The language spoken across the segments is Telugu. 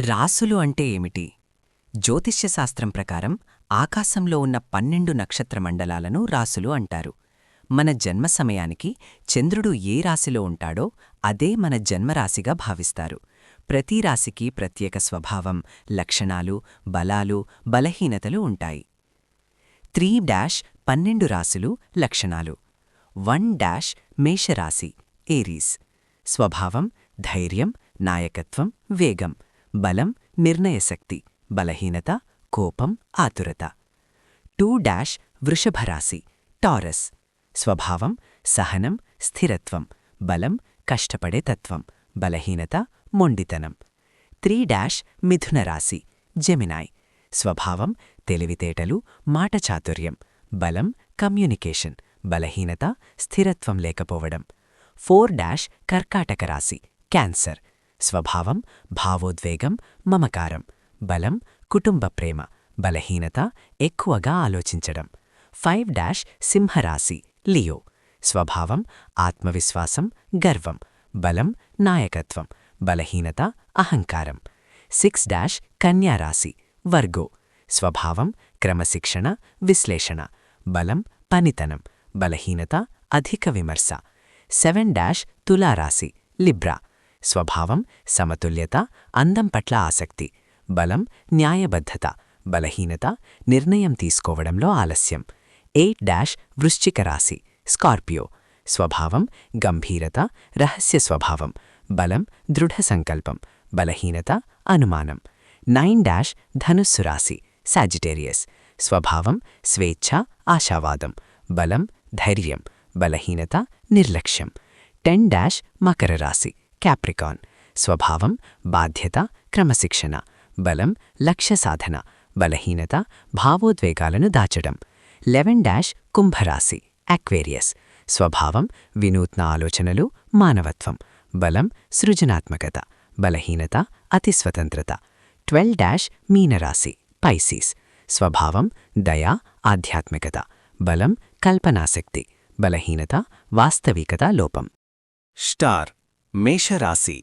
రాసులు అంటే ఏమిటి? జ్యోతిష్యశాస్త్రం ప్రకారం ఆకాశంలో ఉన్న పన్నెండు నక్షత్ర మండలాలను రాసులు అంటారు. మన జన్మ సమయానికి చంద్రుడు ఏ రాశిలో ఉంటాడో అదే మన జన్మరాశిగా భావిస్తారు. ప్రతి రాశికి ప్రత్యేక స్వభావం లక్షణాలు బలాలు బలహీనతలు ఉంటాయి. త్రీ డాష్ పన్నెండు రాశులు లక్షణాలు. వన్ డాష్ మేషరాశి ఏరీస్. స్వభావం ధైర్యం నాయకత్వం వేగం. బలం నిర్ణయశక్తి బలహీనత కోపం ఆతురత. టూ డాష్ వృషభరాశి టారస్. స్వభావం సహనం స్థిరత్వం. బలం కష్టపడే తత్వం. బలహీనత మొండితనం. త్రీ డాష్ మిథున రాశి జెమినాయ్. స్వభావం తెలివితేటలు మాటచాతుర్యం బలం కమ్యూనికేషన్. బలహీనత స్థిరత్వం లేకపోవడం. ఫోర్ డాష్ కర్కాటక రాశి క్యాన్సర్. స్వభావం భావోద్వేగం మమకారం బలం కుటుంబ ప్రేమ బలహీనత ఎక్కువగా ఆలోచించడం. ఫైవ్ డాష్ సింహరాశి లియో. స్వభావం ఆత్మవిశ్వాసం గర్వం బలం నాయకత్వం బలహీనత అహంకారం. సిక్స్ డాష్ కన్యారాశి వర్గో. స్వభావం క్రమశిక్షణ విశ్లేషణ బలం పనితనం బలహీనత అధిక విమర్శ. సెవెన్ డాష్ తులారాశి లిబ్రా. స్వభావం సమతుల్యత అందం పట్ల ఆసక్తి బలం న్యాయబద్ధత బలహీనత నిర్ణయం తీసుకోవడంలో ఆలస్యం. ఎయిట్ డాష్ వృశ్చిక రాశి స్కార్పియో. స్వభావం గంభీరత రహస్య స్వభావం బలం దృఢ సంకల్పం బలహీనత అనుమానం. నైన్ డాష్ ధనుస్సు రాశి సాజిటేరియస్. స్వభావం స్వేచ్ఛ ఆశావాదం బలం ధైర్యం బలహీనత నిర్లక్ష్యం. టెన్ డాష్ మకర రాశి క్యాప్రికాన్ స్వభావం బాధ్యత క్రమశిక్షణ. బలం లక్ష్య సాధన. బలహీనత భావోద్వేగాలను దాచడం. లెవెన్ డాష్ కుంభరాశి. అక్వేరియస్ స్వభావం వినూత్న ఆలోచనలు మానవత్వం. బలం సృజనాత్మకత. బలహీనత అతి స్వతంత్రత. ట్వెల్వ్ డాష్ మీనరాశి. పైసీస్ స్వభావం దయ ఆధ్యాత్మికత. బలం కల్పనాశక్తి. బలహీనత వాస్తవికత లోపం. స్టార్ మేషరాశి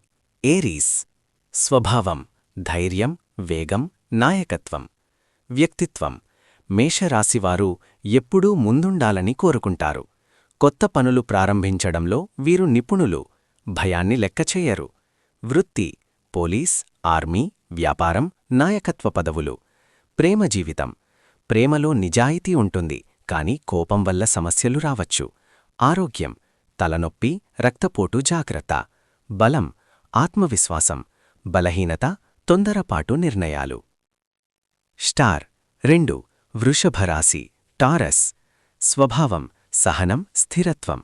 ఏరీస్ స్వభావం ధైర్యం వేగం నాయకత్వం వ్యక్తిత్వం. మేషరాశివారు ఎప్పుడూ ముందుండాలని కోరుకుంటారు. కొత్త పనులు ప్రారంభించడంలో వీరు నిపుణులు భయాన్ని లెక్కచేయరు వృత్తి పోలీస్ ఆర్మీ వ్యాపారం నాయకత్వ పదవులు. ప్రేమ జీవితం. ప్రేమలో నిజాయితీ ఉంటుంది కాని కోపం వల్ల సమస్యలు రావచ్చు. ఆరోగ్యం. తలనొప్పి రక్తపోటు జాగ్రత్త. బలం ఆత్మవిశ్వాసం బలహీనత తొందరపాటు నిర్ణయాలు. స్టార్ రెండు వృషభరాశి టారస్ స్వభావం సహనం స్థిరత్వం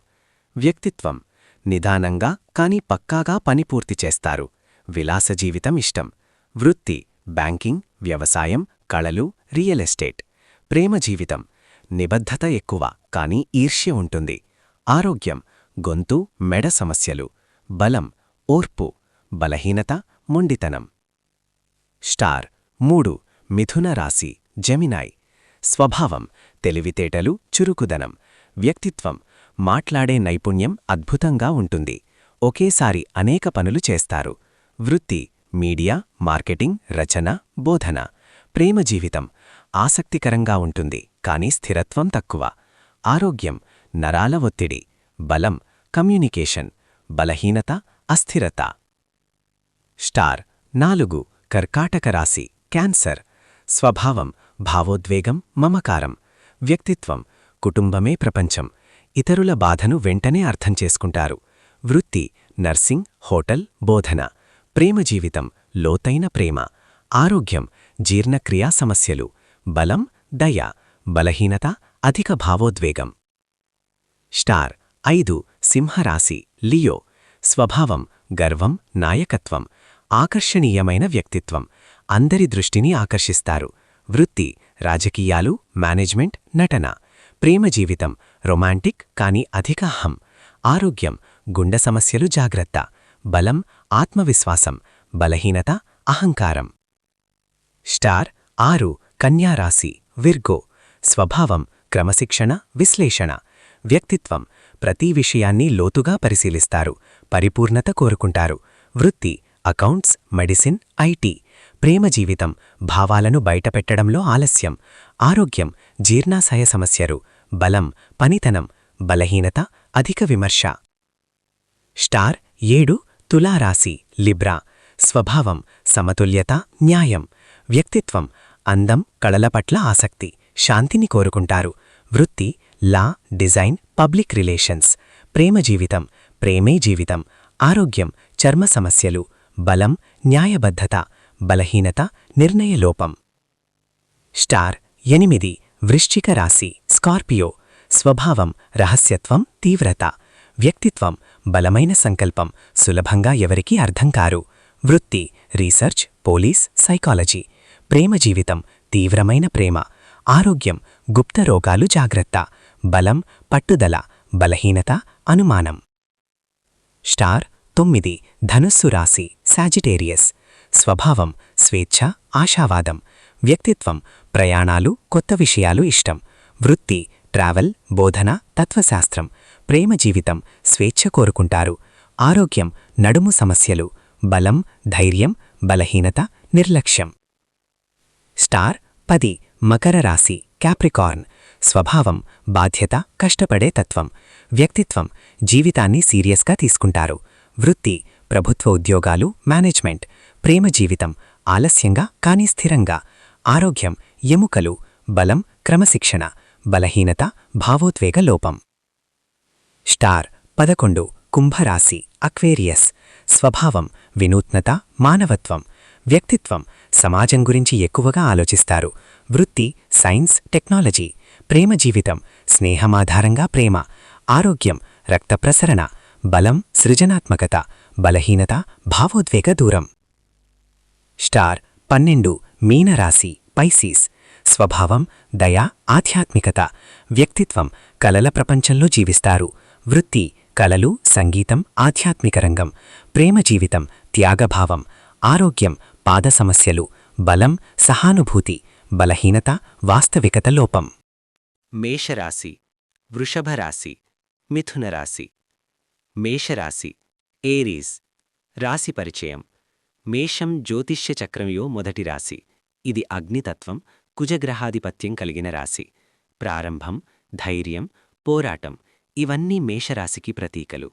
వ్యక్తిత్వం నిదానంగా కాని పక్కాగా పని పూర్తి చేస్తారు విలాస జీవితం ఇష్టం వృత్తి బ్యాంకింగ్ వ్యవసాయం కళలు రియల్ ఎస్టేట్ ప్రేమ జీవితం నిబద్ధత ఎక్కువ కాని ఈర్ష్య ఉంటుంది ఆరోగ్యం గొంతు మెడ సమస్యలు బలం ఓర్పు బలహీనత మొండితనం. స్టార్ మూడు మిథున రాశి జెమినాయ్ స్వభావం తెలివితేటలు చురుకుదనం. వ్యక్తిత్వం మాట్లాడే నైపుణ్యం అద్భుతంగా ఉంటుంది. ఒకేసారి అనేక పనులు చేస్తారు. వృత్తి మీడియా మార్కెటింగ్ రచన బోధన. ప్రేమ జీవితం ఆసక్తికరంగా ఉంటుంది కాని స్థిరత్వం తక్కువ. ఆరోగ్యం నరాల ఒత్తిడి. బలం కమ్యూనికేషన్. బలహీనత అస్థిరత. స్టార్ నాలుగు కర్కాటక రాశి క్యాన్సర్. స్వభావం భావోద్వేగం మమకారం. వ్యక్తిత్వం కుటుంబమే ప్రపంచం. ఇతరుల బాధను వెంటనే అర్థం చేసుకుంటారు. వృత్తి నర్సింగ్ హోటల్ బోధన. ప్రేమ జీవితం లోతైన ప్రేమ. ఆరోగ్యం జీర్ణక్రియా సమస్యలు. బలం దయ. బలహీనత అధిక భావోద్వేగం. స్టార్ ఐదు సింహరాశి. లియో స్వభావం గర్వం నాయకత్వం ఆకర్షణీయమైన వ్యక్తిత్వం. అందరి దృష్టిని ఆకర్షిస్తారు. వృత్తి రాజకీయాలు మేనేజ్మెంట్ నటన. ప్రేమ జీవితం రొమాంటిక్ కానీ అధిక అహం. ఆరోగ్యం గుండె సమస్యలు జాగ్రత్త. బలం ఆత్మవిశ్వాసం బలహీనత అహంకారం. స్టార్ ఆరు కన్యారాశి విర్గో స్వభావం క్రమశిక్షణ విశ్లేషణ. వ్యక్తిత్వం ప్రతి విషయాన్ని లోతుగా పరిశీలిస్తారు పరిపూర్ణత కోరుకుంటారు. వృత్తి అకౌంట్స్ మెడిసిన్ ఐటీ ప్రేమ జీవితం భావాలను బయటపెట్టడంలో ఆలస్యం ఆరోగ్యం జీర్ణాశయ సమస్యలు బలం పనితనం బలహీనత అధిక విమర్శ. స్టార్ ఏడు తులారాశి లిబ్రా స్వభావం సమతుల్యత న్యాయం వ్యక్తిత్వం అందం కళల పట్ల ఆసక్తి శాంతిని కోరుకుంటారు. వృత్తి లా డిజైన్ పబ్లిక్ రిలేషన్స్ ప్రేమ జీవితం ప్రేమే జీవితం ఆరోగ్యం చర్మ సమస్యలు బలం న్యాయబద్ధత బలహీనత నిర్ణయలోపం స్టార్ ఎనిమిది వృశ్చిక రాశి స్కార్పియో స్వభావం రహస్యత్వం తీవ్రత వ్యక్తిత్వం బలమైన సంకల్పం సులభంగా ఎవరికీ అర్థం కారు. వృత్తి రీసెర్చ్ పోలీస్ సైకాలజీ ప్రేమ జీవితం తీవ్రమైన ప్రేమ ఆరోగ్యం గుప్త రోగాలు జాగ్రత్త బలం పట్టుదల బలహీనత అనుమానం. స్టార్ తొమ్మిది ధనుస్సు రాశి సాజిటేరియస్. స్వభావం స్వేచ్ఛ ఆశావాదం. వ్యక్తిత్వం ప్రయాణాలు కొత్త విషయాలు ఇష్టం. వృత్తి ట్రావెల్ బోధన తత్వశాస్త్రం. ప్రేమ జీవితం స్వేచ్ఛ కోరుకుంటారు. ఆరోగ్యం నడుము సమస్యలు. బలం ధైర్యం బలహీనత నిర్లక్ష్యం. స్టార్ పది మకర రాశి క్యాప్రికార్న్ స్వభావం బాధ్యత కష్టపడే తత్వం వ్యక్తిత్వం జీవితాన్ని సీరియస్గా తీసుకుంటారు. వృత్తి ప్రభుత్వ ఉద్యోగాలు మేనేజ్మెంట్ ప్రేమ జీవితం ఆలస్యంగా కానీ స్థిరంగా ఆరోగ్యం ఎముకలు బలం క్రమశిక్షణ బలహీనత భావోద్వేగ లోపం. స్టార్ పదకొండు కుంభరాశి అక్వేరియస్ స్వభావం వినూత్నత మానవత్వం వ్యక్తిత్వం సమాజం గురించి ఎక్కువగా ఆలోచిస్తారు. వృత్తి సైన్స్ టెక్నాలజీ ప్రేమ జీవితం స్నేహమాధారంగా ప్రేమ ఆరోగ్యం రక్త ప్రసరణ బలం సృజనాత్మకత బలహీనత భావోద్వేగ దూరం. స్టార్ పన్నెండు మీనరాశి పైసీస్. స్వభావం దయ ఆధ్యాత్మికత. వ్యక్తిత్వం కలల ప్రపంచంలో జీవిస్తారు. వృత్తి కలలు సంగీతం ఆధ్యాత్మిక రంగం. ప్రేమ జీవితం త్యాగభావం. ఆరోగ్యం పాద సమస్యలు బలం సహానుభూతి బలహీనత వాస్తవికత లోపం. మేషరాశి వృషభరాశి మిథునరాశి. మేషరాశి ఏరీస్ రాశి పరిచయం. మేషం జ్యోతిష్యచక్రంయో మొదటి రాశి. ఇది అగ్నితత్వం కుజగ్రహాధిపత్యం కలిగిన రాశి. ప్రారంభం ధైర్యం పోరాటం. ఇవన్నీ మేషరాశికి ప్రతీకలు.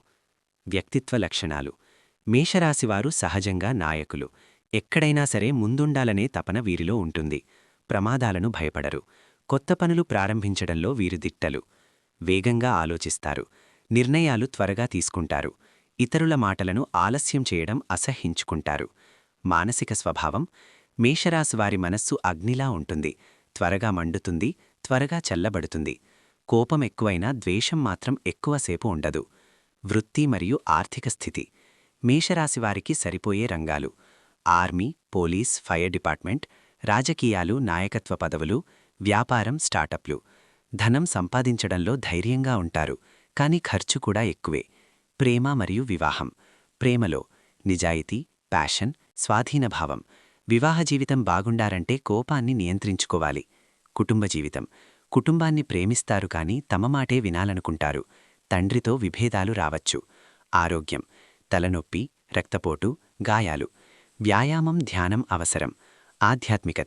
వ్యక్తిత్వ లక్షణాలు. మేషరాశివారు సహజంగా నాయకులు. ఎక్కడైనా సరే ముందుండాలనే తపన వీరిలో ఉంటుంది. ప్రమాదాలను భయపడరు. కొత్త పనులు ప్రారంభించడంలో వీరు దిట్టలు. వేగంగా ఆలోచిస్తారు. నిర్ణయాలు త్వరగా తీసుకుంటారు. ఇతరుల మాటలను ఆలస్యం చేయడం అసహ్యించుకుంటారు. మానసిక స్వభావం మేషరాశివారి మనస్సు అగ్నిలా ఉంటుంది. త్వరగా మండుతుంది త్వరగా చల్లబడుతుంది. కోపం ఎక్కువైనా ద్వేషం మాత్రం ఎక్కువసేపు ఉండదు. వృత్తి మరియు ఆర్థిక స్థితి. మేషరాశివారికి సరిపోయే రంగాలు. ఆర్మీ పోలీస్ ఫైర్ డిపార్ట్మెంట్ రాజకీయాలు నాయకత్వ పదవులు వ్యాపారం స్టార్టప్లు. ధనం సంపాదించడంలో ధైర్యంగా ఉంటారు కానీ ఖర్చు కూడా ఎక్కువే. ప్రేమ మరియు వివాహం. ప్రేమలో నిజాయితీ ప్యాషన్ స్వాధీనభావం వివాహ జీవితం బాగుండారంటే కోపాన్ని నియంత్రించుకోవాలి. కుటుంబ జీవితం. కుటుంబాన్ని ప్రేమిస్తారు కాని తమ మాటే వినాలనుకుంటారు. తండ్రితో విభేదాలు రావచ్చు. ఆరోగ్యం. తలనొప్పి రక్తపోటు గాయాలు. వ్యాయామం ధ్యానం అవసరం. ఆధ్యాత్మికత.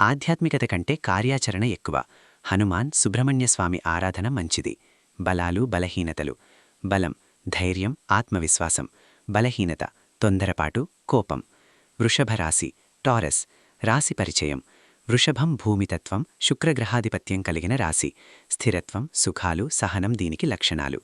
ఆధ్యాత్మికత కంటే కార్యాచరణ ఎక్కువ. హనుమాన్ సుబ్రహ్మణ్యస్వామి ఆరాధన మంచిది. బలాలు బలహీనతలు. బలం ధైర్యం ఆత్మవిశ్వాసం. బలహీనత తొందరపాటు కోపం. వృషభరాశి టారస్. రాశి పరిచయం. వృషభం భూమితత్వం శుక్రగ్రహాధిపత్యం కలిగిన రాశి. స్థిరత్వం సుఖాలు సహనం దీనికి లక్షణాలు.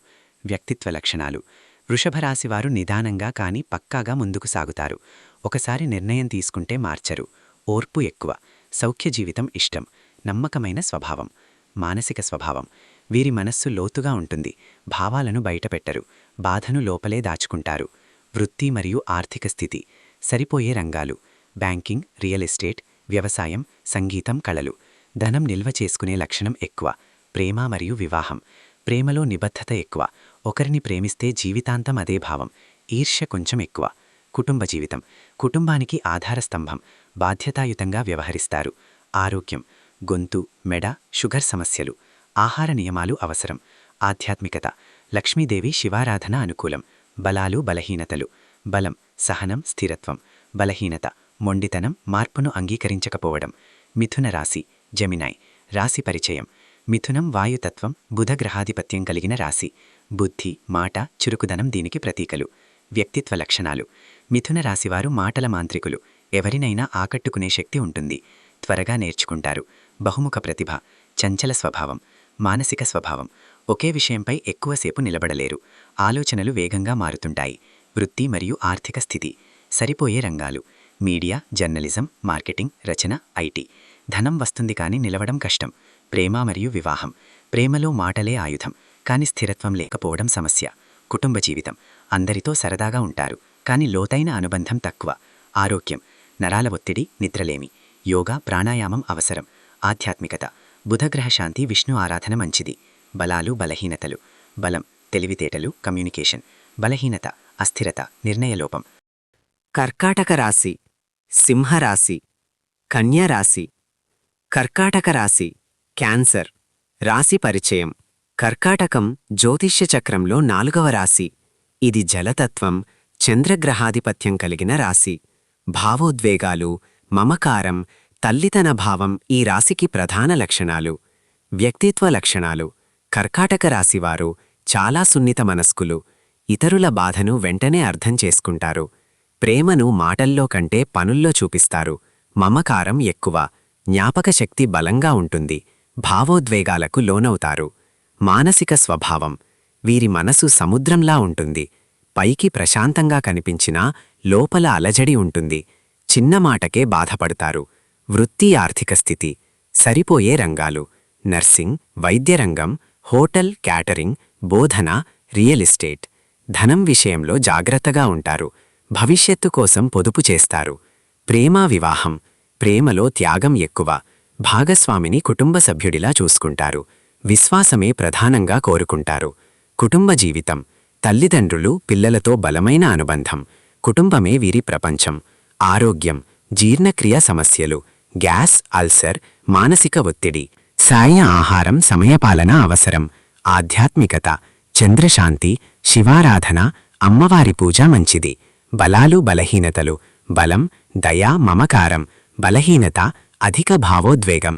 వ్యక్తిత్వ లక్షణాలు. వృషభరాశివారు నిదానంగా కాని పక్కాగా ముందుకు సాగుతారు. ఒకసారి నిర్ణయం తీసుకుంటే మార్చరు. ఓర్పు ఎక్కువ. సౌఖ్య జీవితం ఇష్టం. నమ్మకమైన స్వభావం. మానసిక స్వభావం. వీరి మనస్సు లోతుగా ఉంటుంది. భావాలను బయటపెట్టరు. బాధను లోపలే దాచుకుంటారు. వృత్తి మరియు ఆర్థిక స్థితి. సరిపోయే రంగాలు. బ్యాంకింగ్ రియల్ ఎస్టేట్ వ్యవసాయం సంగీతం కళలు. ధనం నిల్వ చేసుకునే లక్షణం ఎక్కువ. ప్రేమ మరియు వివాహం. ప్రేమలో నిబద్ధత ఎక్కువ. ఒకరిని ప్రేమిస్తే జీవితాంతం అదే భావం. ఈర్ష్య కొంచెం ఎక్కువ. కుటుంబ జీవితం. కుటుంబానికి ఆధారస్తంభం. బాధ్యతాయుతంగా వ్యవహరిస్తారు. ఆరోగ్యం. గొంతు మెడ షుగర్ సమస్యలు. ఆహార నియమాలు అవసరం. ఆధ్యాత్మికత. లక్ష్మీదేవి శివారాధన అనుకూలం. బలాలు బలహీనతలు. బలం సహనం స్థిరత్వం. బలహీనత. మొండితనం మార్పును అంగీకరించకపోవడం. మిథున రాశి జమినాయ్ రాశి పరిచయం. మిథునం వాయుతత్వం బుధ గ్రహాధిపత్యం కలిగిన రాశి. బుద్ధి మాట చురుకుదనం దీనికి ప్రతీకలు. వ్యక్తిత్వ లక్షణాలు. మిథున రాశివారు మాటల మాంత్రికులు. ఎవరినైనా ఆకట్టుకునే శక్తి ఉంటుంది. త్వరగా నేర్చుకుంటారు. బహుముఖ ప్రతిభ చంచల స్వభావం మానసిక స్వభావం. ఒకే విషయంపై ఎక్కువసేపు నిలబడలేరు. ఆలోచనలు వేగంగా మారుతుంటాయి. వృత్తి మరియు ఆర్థిక స్థితి సరిపోయే రంగాలు. మీడియా జర్నలిజం మార్కెటింగ్ రచన ఐటీ. ధనం వస్తుంది కానీ నిలవడం కష్టం. ప్రేమ మరియు వివాహం. ప్రేమలో మాటలే ఆయుధం. కానీ స్థిరత్వం లేకపోవడం సమస్య. కుటుంబ జీవితం. అందరితో సరదాగా ఉంటారు. కానీ లోతైన అనుబంధం తక్కువ. ఆరోగ్యం. నరాల ఒత్తిడి నిద్రలేమి. యోగా ప్రాణాయామం అవసరం. ఆధ్యాత్మికత. బుధగ్రహ శాంతి విష్ణు ఆరాధన మంచిది. బలాలు బలహీనతలు. బలం. తెలివితేటలు కమ్యూనికేషన్. బలహీనత. అస్థిరత. నిర్ణయలోపం కర్కాటక రాశి. సింహరాశి కన్యరాశి కర్కాటక రాశి. క్యాన్సర్. రాశి పరిచయం. కర్కాటకం జ్యోతిష్య చక్రంలో నాలుగవ రాశి. ఇది జలతత్వం చంద్రగ్రహాధిపత్యం కలిగిన రాశి. భావోద్వేగాలు మమకారం తల్లితన భావం ఈ రాశికి ప్రధాన లక్షణాలు. వ్యక్తిత్వ లక్షణాలు. కర్కాటక రాశివారు చాలా సున్నిత మనస్కులు. ఇతరుల బాధను వెంటనే అర్థం చేసుకుంటారు. ప్రేమను మాటల్లో కంటే పనుల్లో చూపిస్తారు. మమకారం ఎక్కువ. జ్ఞాపకశక్తి బలంగా ఉంటుంది. భావోద్వేగాలకు లోనవుతారు. మానసిక స్వభావం. వీరి మనసు సముద్రంలా ఉంటుంది. పైకి ప్రశాంతంగా కనిపించినా లోపల అలజడి ఉంటుంది. చిన్న మాటకే బాధపడతారు. వృత్తి ఆర్థిక స్థితి. సరిపోయే రంగాలు. నర్సింగ్ వైద్యరంగం హోటల్ క్యాటరింగ్ బోధన రియల్ ఎస్టేట్. ధనం విషయంలో జాగ్రత్తగా ఉంటారు. భవిష్యత్తు కోసం పొదుపు చేస్తారు. ప్రేమా వివాహం. ప్రేమలో త్యాగం ఎక్కువ. భాగస్వామిని కుటుంబ సభ్యుడిలా చూసుకుంటారు. విశ్వాసమే ప్రధానంగా కోరుకుంటారు. కుటుంబ జీవితం. తల్లిదండ్రులు పిల్లలతో బలమైన అనుబంధం కుటుంబమే వీరి ప్రపంచం ఆరోగ్యం జీర్ణక్రియ సమస్యలు గ్యాస్ అల్సర్ మానసిక ఒత్తిడి సాయ ఆహారం సమయపాలన అవసరం ఆధ్యాత్మికత చంద్రశాంతి శివారాధన అమ్మవారి పూజ మంచిది బలాలు బలహీనతలు బలం దయా మమకారం బలహీనత అధిక భావోద్వేగం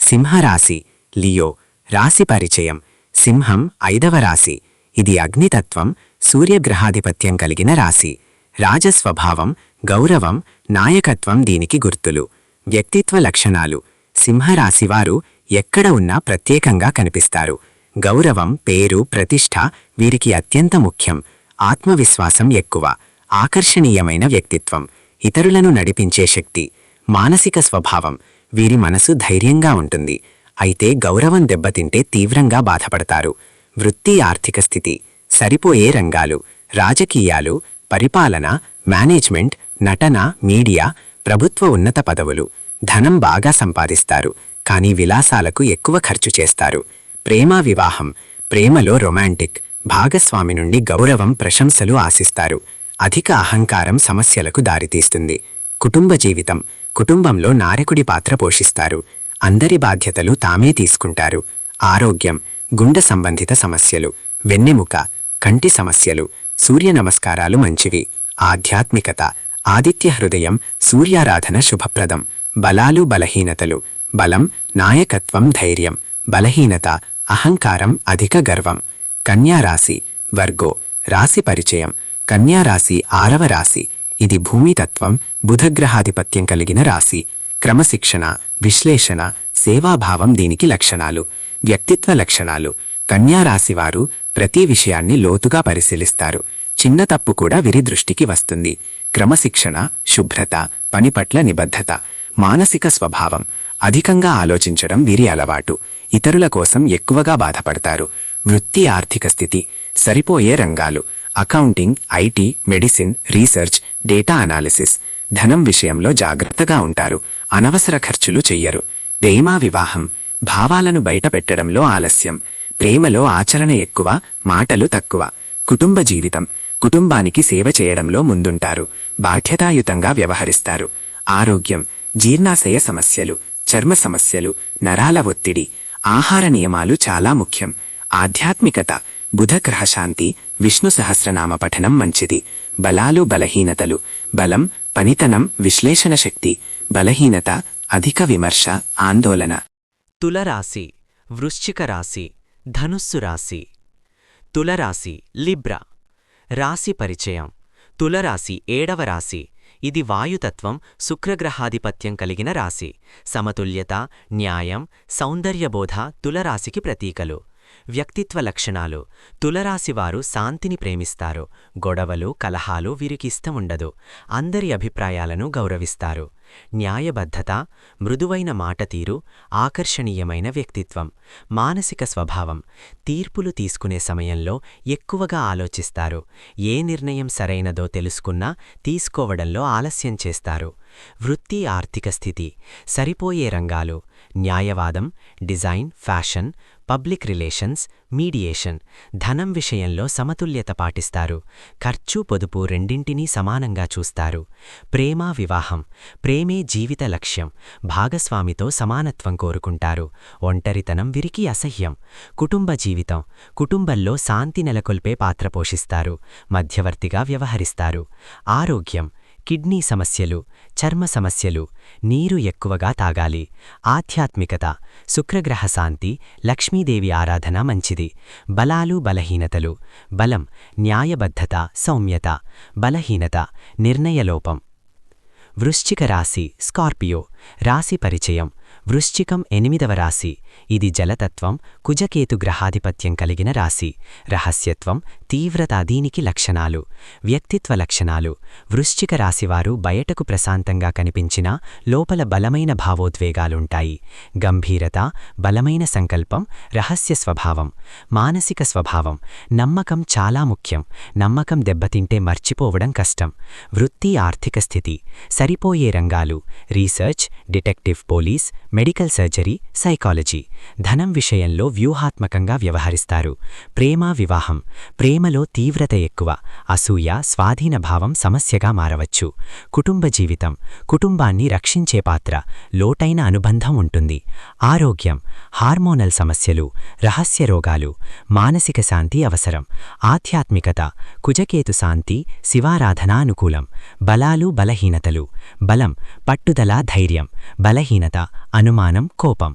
సింహరాశి లియో రాశి పరిచయం సింహం ఐదవ రాశి ఇది అగ్నితత్వం సూర్యగ్రహాధిపత్యం కలిగిన రాశి. రాజస్వభావం గౌరవం నాయకత్వం దీనికి గుర్తులు. వ్యక్తిత్వ లక్షణాలు. సింహరాశివారు ఎక్కడ ఉన్నా ప్రత్యేకంగా కనిపిస్తారు. గౌరవం పేరు ప్రతిష్ఠ వీరికి అత్యంత ముఖ్యం. ఆత్మవిశ్వాసం ఎక్కువ. ఆకర్షణీయమైన వ్యక్తిత్వం. ఇతరులను నడిపించే శక్తి. మానసిక స్వభావం. వీరి మనసు ధైర్యంగా ఉంటుంది. అయితే గౌరవం దెబ్బతింటే తీవ్రంగా బాధపడతారు. వృత్తి ఆర్థిక స్థితి సరిపోయే రంగాలు రాజకీయాలు పరిపాలన మేనేజ్మెంట్ నటన మీడియా ప్రభుత్వ ఉన్నత పదవులు ధనం బాగా సంపాదిస్తారు కానీ విలాసాలకు ఎక్కువ ఖర్చు చేస్తారు. ప్రేమా వివాహం ప్రేమలో రొమాంటిక్ భాగస్వామి నుండి గౌరవం ప్రశంసలు ఆశిస్తారు. అధిక అహంకారం సమస్యలకు దారితీస్తుంది. కుటుంబ జీవితం కుటుంబంలో నారకుడి పాత్ర పోషిస్తారు. అందరి బాధ్యతలు తామే తీసుకుంటారు. ఆరోగ్యం గుండె సంబంధిత సమస్యలు వెన్నెముక కంటి సమస్యలు సూర్య నమస్కారాలు మంచివి. ఆధ్యాత్మికత ఆదిత్య హృదయం సూర్యారాధన శుభప్రదం. బలాలు బలహీనతలు. బలం నాయకత్వం ధైర్యం. బలహీనత అహంకారం అధిక గర్వం. కన్యారాశి వర్గో రాశి పరిచయం. కన్యారాశి ఆరవ రాశి. ఇది భూమితత్వం బుధగ్రహాధిపత్యం కలిగిన రాశి. క్రమశిక్షణ విశ్లేషణ సేవాభావం దీనికి లక్షణాలు. వ్యక్తిత్వ లక్షణాలు. కన్యారాశివారు ప్రతి విషయాన్ని లోతుగా పరిశీలిస్తారు. చిన్న తప్పు కూడా వీరి దృష్టికి వస్తుంది. క్రమశిక్షణ శుభ్రత పని పట్ల నిబద్ధత మానసిక స్వభావం అధికంగా ఆలోచించడం వీరి అలవాటు. ఇతరుల కోసం ఎక్కువగా బాధపడతారు. వృత్తి ఆర్థిక స్థితి సరిపోయే రంగాలు accounting IT medicine research data analysis ధనం విషయంలో జాగ్రత్తగా ఉంటారు. అనవసర ఖర్చులు చెయ్యరు. దేమా వివాహం భావాలను బయటపెట్టడంలో ఆలస్యం. ప్రేమలో ఆచరణ ఎక్కువ మాటలు తక్కువ. కుటుంబ జీవితం. కుటుంబానికి సేవ చేయడంలో ముందుంటారు. బాధ్యతాయుతంగా వ్యవహరిస్తారు. ఆరోగ్యం. జీర్ణాశయ సమస్యలు. చర్మ సమస్యలు. నరాల ఒత్తిడి. ఆహార నియమాలు చాలా ముఖ్యం. ఆధ్యాత్మికత. బుధ గ్రహశాంతి విష్ణు సహస్రనామ పఠనం మంచిది. బలాలు బలహీనతలు. బలం పనితనం విశ్లేషణ శక్తి. బలహీనత అధిక విమర్శ ఆందోళన. తులరాశి వృశ్చిక రాశి ధనుస్సు రాశి. తులరాశి లిబ్రా. రాశి పరిచయం. తులరాశి ఏడవ రాశి. ఇది వాయుతత్వం శుక్రగ్రహాధిపత్యం కలిగిన రాశి. సమతుల్యత న్యాయం సౌందర్యబోధ తులరాశికి ప్రతీకలు. వ్యక్తిత్వ లక్షణాలు. తులరాశివారు శాంతిని ప్రేమిస్తారు. గొడవలు కలహాలు వీరికి ఇష్టముండదు అందరి అభిప్రాయాలను గౌరవిస్తారు. న్యాయబద్ధత మృదువైన మాటతీరు ఆకర్షణీయమైన వ్యక్తిత్వం మానసిక స్వభావం తీర్పులు తీసుకునే సమయంలో ఎక్కువగా ఆలోచిస్తారు. ఏ నిర్ణయం సరైనదో తెలుసుకున్నా తీసుకోవడంలో ఆలస్యం చేస్తారు. వృత్తి ఆర్థిక స్థితి సరిపోయే రంగాలు న్యాయవాదం design fashion public relations mediation ధనం విషయంలో సమతుల్యత పాటిస్తారు. ఖర్చు పొదుపు రెండింటినీ సమానంగా చూస్తారు. ప్రేమ వివాహం ప్రేమే జీవిత లక్ష్యం భాగస్వామితో సమానత్వం కోరుకుంటారు. ఒంటరితనం విరికి అసహ్యం కుటుంబ జీవితం కుటుంబంలో శాంతి నెలకొల్పే పాత్ర పోషిస్తారు. మధ్యవర్తిగా వ్యవహరిస్తారు. ఆరోగ్యం కిడ్నీ సమస్యలు చర్మ సమస్యలు నీరు ఎక్కువగా తాగాలి ఆధ్యాత్మికత శుక్రగ్రహ శాంతి లక్ష్మీదేవి ఆరాధన మంచిది. బలాలు బలహీనతలు బలం న్యాయబద్ధత సౌమ్యత బలహీనత నిర్ణయలోపం. వృశ్చిక రాశి స్కార్పియో రాశి పరిచయం వృశ్చికం ఎనిమిదవ రాశి. ఇది జలతత్వం కుజకేతు గ్రహాధిపత్యం కలిగిన రాశి. రహస్యత్వం తీవ్రత దీనికి లక్షణాలు. వ్యక్తిత్వ లక్షణాలు. వృశ్చిక రాశివారు బయటకు ప్రశాంతంగా కనిపించినా లోపల బలమైన భావోద్వేగాలుంటాయి. గంభీరత బలమైన సంకల్పం రహస్య స్వభావం. మానసిక స్వభావం. నమ్మకం చాలా ముఖ్యం. నమ్మకం దెబ్బతింటే మర్చిపోవడం కష్టం. వృత్తి ఆర్థిక స్థితి. సరిపోయే రంగాలు. Research detective police medical surgery psychology ధనం విషయంలో వ్యూహాత్మకంగా వ్యవహరిస్తారు. ప్రేమ వివాహం ప్రేమలో తీవ్రత ఎక్కువ అసూయ స్వాధీన భావం సమస్యగా మారవచ్చు. కుటుంబ జీవితం కుటుంబాన్ని రక్షించే పాత్ర లోటైన అనుబంధం ఉంటుంది. ఆరోగ్యం హార్మోనల్ సమస్యలు రహస్య రోగాలు మానసిక శాంతి అవసరం. ఆధ్యాత్మికత కుజకేతు శాంతి శివారాధన అనుకూలం. బలాలు బలహీనతలు బలం పట్టుదల ధైర్యం బలహీనత అనుమానం కోపం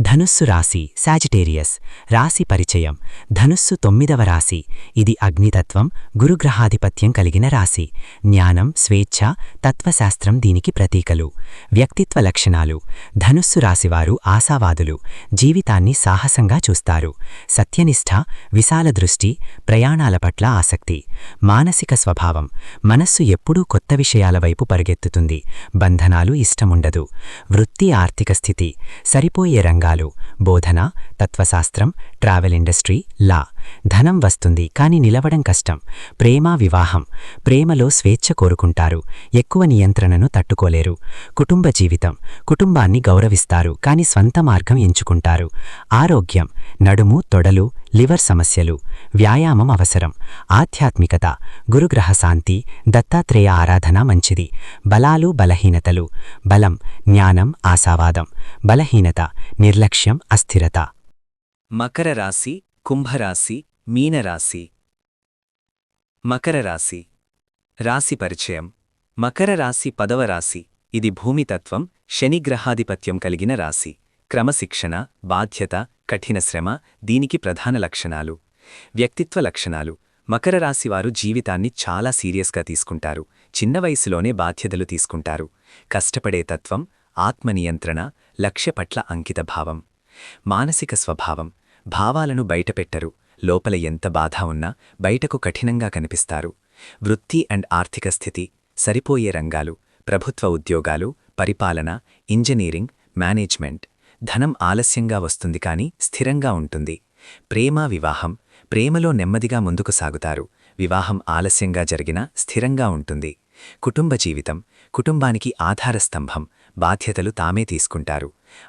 ధనుస్సు రాశి సాజిటేరియస్ రాశి పరిచయం. ధనుస్సు తొమ్మిదవ రాశి. ఇది అగ్నితత్వం గురుగ్రహాధిపత్యం కలిగిన రాశి. జ్ఞానం స్వేచ్ఛ తత్వశాస్త్రం దీనికి ప్రతీకలు. వ్యక్తిత్వ లక్షణాలు. ధనుస్సు రాశివారు ఆశావాదులు. జీవితాన్ని సాహసంగా చూస్తారు. సత్యనిష్ఠ విశాల దృష్టి ప్రయాణాల పట్ల ఆసక్తి. మానసిక స్వభావం. మనస్సు ఎప్పుడూ కొత్త విషయాల వైపు పరిగెత్తుతుంది. బంధనాలు ఇష్టముండదు. వృత్తి ఆర్థిక స్థితి. సరిపోయే రంగాలు బోధన తత్వశాస్త్రం ట్రావెల్ ఇండస్ట్రీ లా. ధనం వస్తుంది కాని నిలవడం కష్టం. ప్రేమ వివాహం. ప్రేమలో స్వేచ్ఛ కోరుకుంటారు. ఎక్కువ నియంత్రణను తట్టుకోలేరు. కుటుంబ జీవితం. కుటుంబాన్ని గౌరవిస్తారు కాని స్వంత మార్గం ఎంచుకుంటారు. ఆరోగ్యం. నడుము తొడలు లివర్ సమస్యలు. వ్యాయామం అవసరం. ఆధ్యాత్మికత. గురుగ్రహ శాంతి. దత్తాత్రేయ ఆరాధన మంచిది. బలాలు బలహీనతలు. బలం. జ్ఞానం ఆశావాదం. బలహీనత. నిర్లక్ష్యం అస్థిరత. మకర రాశి కుంభరాశి మీనరాశి. మకర రాశి రాశి పరిచయం. మకర రాశి పదవ రాశి. ఇది భూమితత్వం శనిగ్రహాధిపత్యం కలిగిన రాశి. క్రమశిక్షణ బాధ్యత కఠిన శ్రమ దీనికి ప్రధాన లక్షణాలు. వ్యక్తిత్వ లక్షణాలు. మకర రాశివారు జీవితాన్ని చాలా సీరియస్గా తీసుకుంటారు. చిన్న వయసులోనే బాధ్యతలు తీసుకుంటారు. కష్టపడే తత్వం ఆత్మనియంత్రణ లక్ష్య పట్ల అంకితభావం. మానసిక స్వభావం. భావాలను బయటపెట్టరు. లోపల ఎంత బాధ ఉన్నా బయటకు కఠినంగా కనిపిస్తారు. వృత్తి అండ్ ఆర్థిక స్థితి సరిపోయే రంగాలు ప్రభుత్వ ఉద్యోగాలు పరిపాలన ఇంజనీరింగ్ మేనేజ్మెంట్. ధనం ఆలస్యంగా వస్తుంది కాని స్థిరంగా ఉంటుంది. ప్రేమ వివాహం. ప్రేమలో నెమ్మదిగా ముందుకు సాగుతారు. వివాహం ఆలస్యంగా జరిగినా స్థిరంగా ఉంటుంది. కుటుంబ జీవితం. కుటుంబానికి ఆధారస్తంభం బాధ్యతలు తామే తీసుకుంటారు.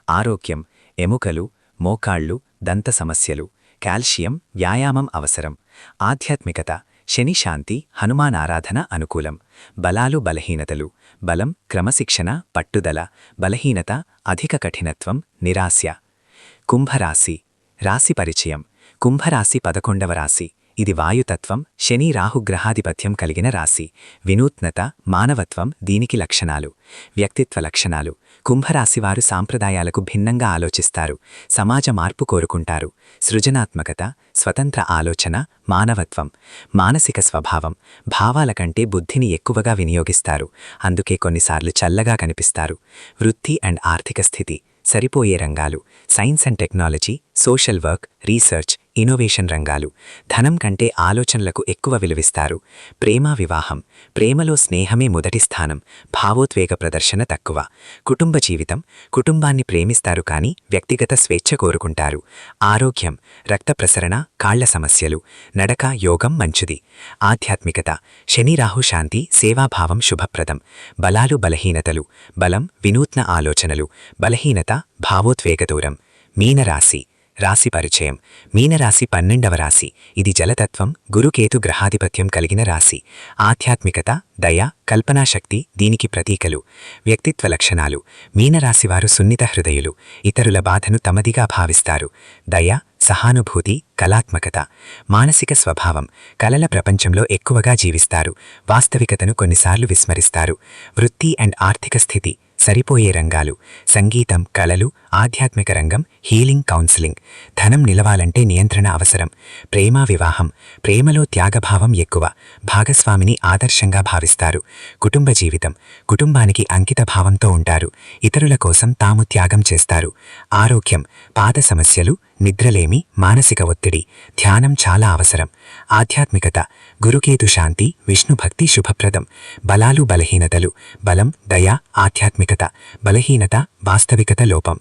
ఆరోగ్యం. ఎముకలు మోకాళ్ళు దంత సమస్యలు కాల్షియం వ్యాయామం అవసరం ఆధ్యాత్మికత శని శాంతి హనుమాన్ ఆరాధన అనుకూలం బలాలు బలహీనతలు బలం క్రమశిక్షణ పట్టుదల బలహీనత అధిక కఠినత్వం నిరాశ. కుంభరాశి రాశి పరిచయం కుంభరాశి పదకొండవ రాశి. ఇది వాయుతత్వం శని రాహుగ్రహాధిపత్యం కలిగిన రాశి. వినూత్నత మానవత్వం దీనికి లక్షణాలు. వ్యక్తిత్వ లక్షణాలు. కుంభరాశివారు సాంప్రదాయాలకు భిన్నంగా ఆలోచిస్తారు. సమాజ మార్పు కోరుకుంటారు. సృజనాత్మకత స్వతంత్ర ఆలోచన మానవత్వం. మానసిక స్వభావం. భావాల కంటే బుద్ధిని ఎక్కువగా వినియోగిస్తారు. అందుకే కొన్నిసార్లు చల్లగా కనిపిస్తారు. వృత్తి అండ్ ఆర్థిక స్థితి. సరిపోయే రంగాలు. Science and technology social work research innovation రంగాలు. ధనం కంటే ఆలోచనలకు ఎక్కువ విలువిస్తారు. ప్రేమ వివాహం. ప్రేమలో స్నేహమే మొదటి స్థానం. భావోద్వేగ ప్రదర్శన తక్కువ. కుటుంబ జీవితం. కుటుంబాన్ని ప్రేమిస్తారు కానీ వ్యక్తిగత స్వేచ్ఛ కోరుకుంటారు. ఆరోగ్యం. రక్త ప్రసరణ కాళ్ళ సమస్యలు. నడక యోగం మంచిది. ఆధ్యాత్మికత. శనిరాహు శాంతి సేవాభావం శుభప్రదం. బలాలు బలహీనతలు. బలం వినూత్న ఆలోచనలు. బలహీనత భావోద్వేగ దూరం. మీనరాశి. రాశి పరిచయం. మీనరాశి పన్నెండవ రాశి. ఇది జలతత్వం గురుకేతు గ్రహాధిపత్యం కలిగిన రాశి. ఆధ్యాత్మికత దయ కల్పనాశక్తి దీనికి ప్రతీకలు. వ్యక్తిత్వ లక్షణాలు. మీనరాశివారు సున్నిత హృదయులు. ఇతరుల బాధను తమదిగా భావిస్తారు. దయ సహానుభూతి కళాత్మకత. మానసిక స్వభావం. కలల ప్రపంచంలో ఎక్కువగా జీవిస్తారు. వాస్తవికతను కొన్నిసార్లు విస్మరిస్తారు. వృత్తి అండ్ ఆర్థిక స్థితి. సరిపోయే రంగాలు. సంగీతం కళలు ఆధ్యాత్మిక రంగం హీలింగ్ కౌన్సిలింగ్. ధనం నిలవాలంటే నియంత్రణ అవసరం. ప్రేమ వివాహం. ప్రేమలో త్యాగభావం ఎక్కువ. భాగస్వామిని ఆదర్శంగా భావిస్తారు. కుటుంబ జీవితం. కుటుంబానికి అంకిత భావంతో ఉంటారు. ఇతరుల కోసం తాము త్యాగం చేస్తారు. ఆరోగ్యం. పాద సమస్యలు నిద్రలేమి మానసిక ఒత్తిడి ధ్యానం చాలా అవసరం. ఆధ్యాత్మికత గురుకేతు శాంతి విష్ణు భక్తి శుభప్రదం. బలాలు బలహీనతలు బలం దయ ఆధ్యాత్మికత బలహీనత వాస్తవికత లోపం.